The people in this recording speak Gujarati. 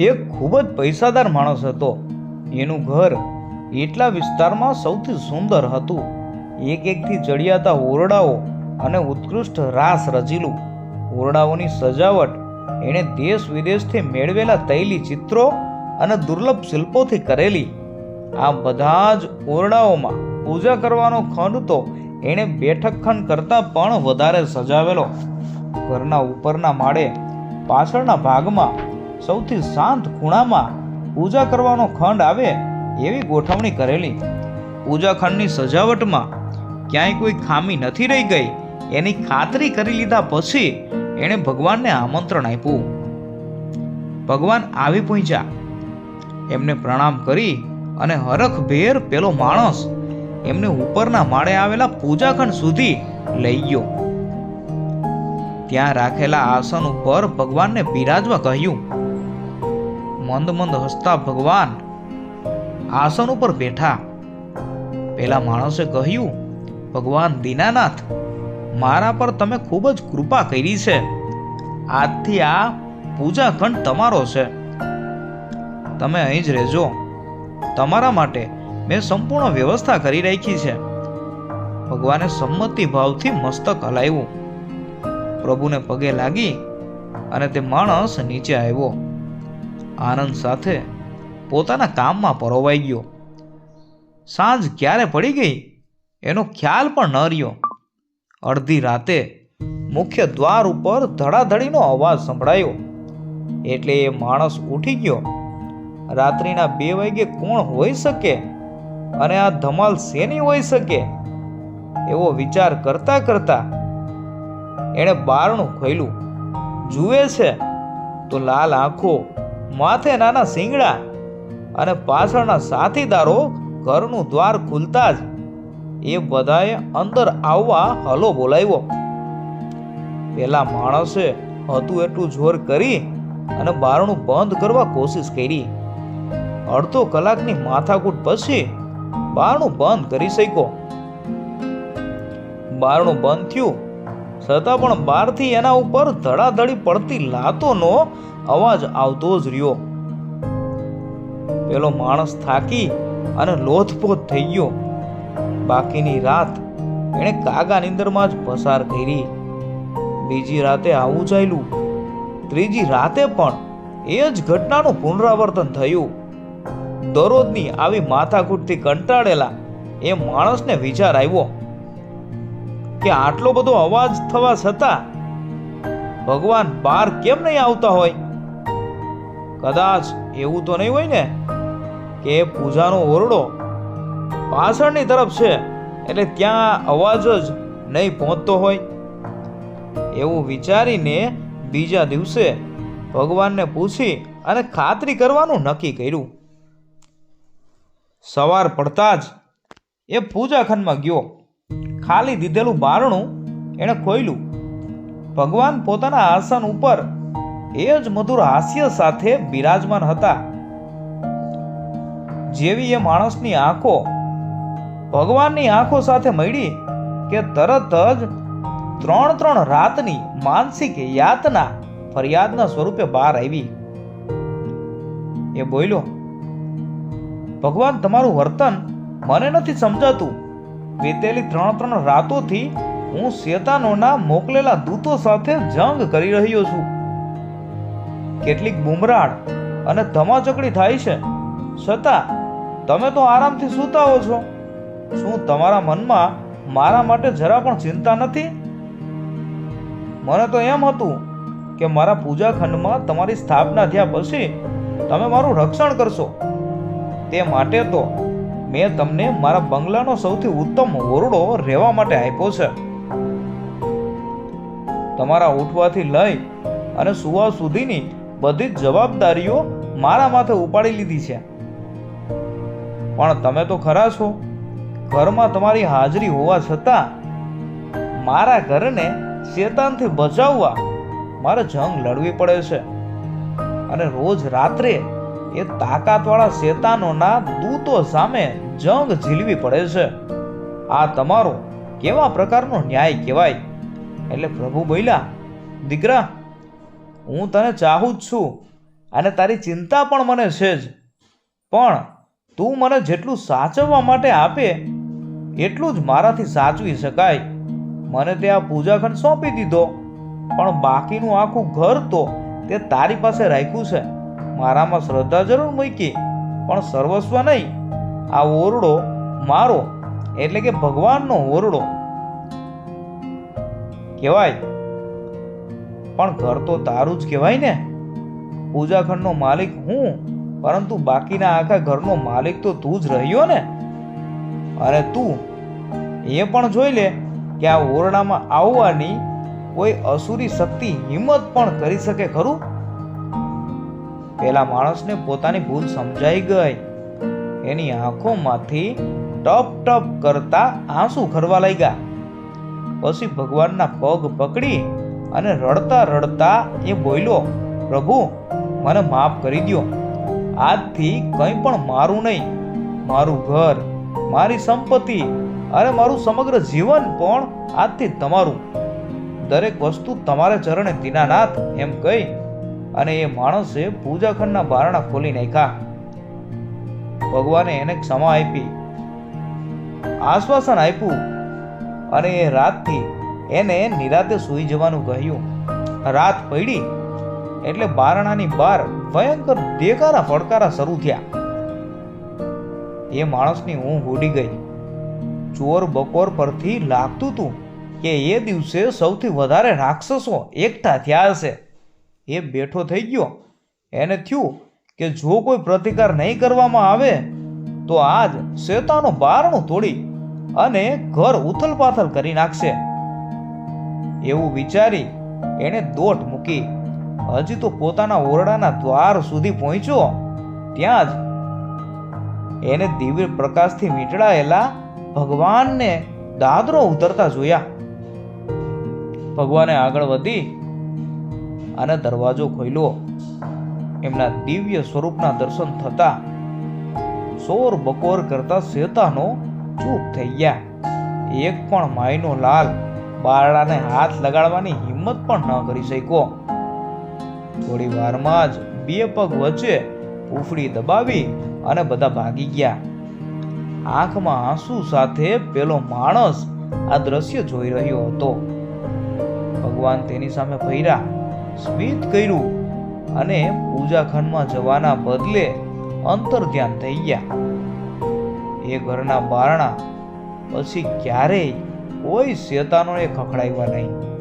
એક ખૂબ જ પૈસાદાર માણસ હતો. એનું ઘર એટલા વિસ્તારમાં સૌથી સુંદર હતું. એક એકથી ચડિયાતા ઓરડાઓ અને ઉત્કૃષ્ટ રાસ રચીલું. ઓરડાઓની સજાવટ એણે દેશ વિદેશથી મેળવેલા તૈલી ચિત્રો અને દુર્લભ શિલ્પોથી કરેલી. આ બધા જ ઓરડાઓમાં પૂજા કરવાનો ખંડ તો એણે બેઠક ખંડ કરતાં પણ વધારે સજાવેલો. ઘરના ઉપરના માળે પાછળના ભાગમાં સૌથી શાંત ખૂણામાં પૂજા કરવાનો ખંડ આવે એવી ગોઠવણી કરેલી. પૂજા ખંડની સજાવટમાં ક્યાંય કોઈ ખામી નથી રહી ગઈ. એની ખાતરી કરી લીધા પછી એણે ભગવાનને આમંત્રણ આપ્યું. ભગવાન આવી પહોંચ્યા. એમને પ્રણામ કરી અને હરખભેર પેલો માણસ એમને ઉપરના માળે આવેલા પૂજાખંડ સુધી લઈ ગયો. ત્યાં રાખેલા આસન ઉપર ભગવાનને બિરાજવા કહ્યું મંદ મંદ હસતા ભગવાન આસન ઉપર બેઠા. પેલા માણસે કહ્યું, ભગવાન દીનાનાથ, મારા પર તમે ખૂબ જ કૃપા કરી છે. આજથી આ પૂજા ખંડ તમારો છે. તમે અહીં જ રહેજો. તમારા માટે મેં સંપૂર્ણ વ્યવસ્થા કરી રાખી છે. ભગવાને સંમતિ ભાવથી મસ્તક હલાવ્યું. પ્રભુને પગે લાગી અને તે માણસ નીચે આવ્યો. આનંદ સાથે પોતાના કામમાં પરોવાઈ ગયો. સાંજ ક્યારે પડી ગઈ એનો ખ્યાલ પણ ન રહ્યો. અડધી રાતે મુખ્ય દ્વાર ઉપર ધડાધડીનો અવાજ સંભળાયો. એટલે એ માણસ ઉઠી ગયો. રાત્રિના બે વાગે કોણ હોઈ શકે? અને આ ધમાલ શેની હોઈ શકે? એવો વિચાર કરતા કરતા એણે બારણું ખોલ્યું. જુએ છે તો લાલ આંખો માથે નાના શિંગડા અને પાછળના સાથીદારો ઘરનું દ્વાર ખુલતા જ એ બધાએ અંદર આવવા હલો બોલાવ્યો. પેલા માણસે હતું એટલું જોર કરી અને બારણું બંધ કરવા કોશિશ કરી. અડધો કલાકની માથાકૂટ પછી બારણું બંધ કરી શક્યો. બારણું બંધ થયું છતાં પણ બહારથી એના ઉપર ધડાધડી પડતી લાતોનો અવાજ આવતો જ રહ્યો. પેલો માણસ થાકી અને લોથપોથ થઈ ગયો. બાકીની રાત એણે કાગા નિંદરમાં જ પસાર કરી. બીજી રાતે આવું ચાલ્યું. ત્રીજી રાતે પણ એ જ ઘટનાનું પુનરાવર્તન થયું. દરરોજની આવી માથાકૂટથી કંટાળેલા એ માણસને વિચાર આવ્યો. કે આટલો બધો અવાજ થવા છતાં ભગવાન બહાર કેમ નહીં આવતા હોય? કદાચ એવું તો નહીં હોય ને કે પૂજાનો ઓરડો પાછળની તરફ છે એટલે ત્યાં અવાજ જ નહીં પહોંચતો હોય? એવું વિચારીને બીજા દિવસે ભગવાનને પૂછી અને ખાતરી કરવાનું નક્કી કર્યું. સવાર પડતા જ એ પૂજાખંડમાં ગયો. ખાલી દીધેલું બારણું એણે ખોલ્યું ભગવાન પોતાના આસન ઉપર એ જ મધુર હાસ્ય સાથે બિરાજમાન હતા. જેવી એ માણસની આંખો ભગવાનની આંખો સાથે મળી કે તરત જ ત્રણ ત્રણ રાતની માનસિક યાતના ફરિયાદના સ્વરૂપે બહાર આવી. એ બોલ્યો, ભગવાન, તમારું વર્તન મને નથી સમજાતું. વીતેલી ત્રણ ત્રણ રાતોથી હું શેતાનોના મોકલેલા દૂતો સાથે જંગ કરી રહ્યો છું. કેટલીક બુમરાડ અને ધમાચકડી થાય છે. છતાં, તમે તો આરામથી સૂતા હો છો. શું તમારા મનમાં મારા માટે જરા પણ ચિંતા નથી? મને તો એમ હતું કે મારા પૂજા ખંડમાં તમારી સ્થાપના થયા પછી તમે મારું રક્ષણ કરશો. તે માટે તો મેં તમને મારા બંગલાનો સૌથી ઉત્તમ ઓરડો રહેવા માટે આપ્યો છે. તમારા ઉઠવાથી લઈ અને સુવા સુધીની બધી જ જવાબદારીઓ મારા માથે ઉપાડી લીધી છે. પણ તમે તો ખરા છો. ઘરમાં તમારી હાજરી હોવા છતાં મારા ઘરને શેતાનથી બચાવવા મારે જંગ લડવી પડે છે. અને રોજ રાત્રે એ તાકાતવાળા શેતાનોના દૂતો સામે જંગ ઝીલવી પડે છે. આ તમારો કેવા પ્રકારનો ન્યાય કહેવાય? એટલે પ્રભુ બોલ્યા, દીકરા, હું તને ચાહું જ છું અને તારી ચિંતા પણ મને છે જ. પણ તું મને જેટલું સાચવવા માટે આપે, એટલું જ મારાથી સાચવી શકાય. મને તે આ પૂજાખંડ સોંપી દીધો, પણ બાકીનું આખું ઘર તો તે તારી પાસે રાખ્યું છે. મારામાં શ્રદ્ધા જરૂર મૂકી, પણ સર્વસ્વ નહીં. આ ઓરડો મારો, એટલે કે ભગવાનનો ઓરડો. કહેવાય, પણ ઘર તો તારું જ કહેવાય ને. પૂજાખંડનો માલિક હું, પરંતુ બાકીના આખા ઘરનો માલિક તો તું જ રહ્યો ને. અરે તું, એ પણ જોઈ લે કે આ ઓરડામાં આવવાની કોઈ અસુરી શક્તિ હિંમત પણ કરી શકે ખરું? પેલા માણસને પોતાની ભૂલ સમજાઈ ગઈ. એની આંખોમાંથી ટપ ટપ કરતા આંસુ ખરવા લાગ્યા. પછી ભગવાનના પગ પકડી અને રડતા રડતા એ બોલ્યો, પ્રભુ, મને માફ કરી દ્યો. આજથી કંઈ પણ મારું નહીં. મારું ઘર, મારી સંપત્તિ અને મારું સમગ્ર જીવન પણ આજથી તમારું. દરેક વસ્તુ તમારા ચરણે દીનાનાથ. એમ કહી અને એ માણસે પૂજાખંડના બારણા ખોલી નાખ્યા. ભગવાને એને ક્ષમા આપી, આશ્વાસન આપ્યું અને એ રાતથી એને નિરાતે સૂઈ જવાનું કહ્યું. રાત પડી એટલે બારણાની બહાર ભયંકર દેકારા ફડકારા શરૂ થયા. એ માણસની ઊંઘ ઉડી ગઈ. ચોર બકોર પરથી લાગતું હતું કે એ દિવસે સૌથી વધારે રાક્ષસો એકઠા થયા હશે. એ બેઠો થઈ ગયો. એને થયું કે જો કોઈ પ્રતિકાર નહીં કરવામાં આવે, તો આજ શેતાનો બારણું તોડી અને ઘર ઉથલપાથલ કરી નાખશે. એવું વિચારી એણે દોટ મૂકી હજી તો પોતાના ઓરડાના દ્વાર સુધી પહોંચ્યો. ત્યાં જ એને દિવ્ય પ્રકાશથી વીંટળાયેલા ભગવાનને દાદરો ઉતરતા જોયા. ભગવાને આગળ વધી અને દરવાજો ખોલ્યો. એમના દિવ્ય સ્વરૂપના દર્શન થતા સોર બકોર કરતા શેતાનો ચૂપ થઈ ગયા. એક પણ માયનો લાલ બારડાને હાથ લગાડવાની હિંમત પણ ન કરી શક્યો. થોડી વારમાં જ બે પગ વચ્ચે ઉફડી દબાવી અને બધા ભાગી ગયા. આંખમાં આંસુ સાથે પેલો માણસ આ દ્રશ્ય જોઈ રહ્યો હતો. ભગવાન તેની સામે ભૈરા સ્મિત કર્યું અને પૂજાખંડમાં જવાના બદલે અંતર ધ્યાન થઈ ગયા. એ ઘરના બારણા પછી ક્યારેય કોઈ શેતાનોએ ખખડાવ્યા નહીં.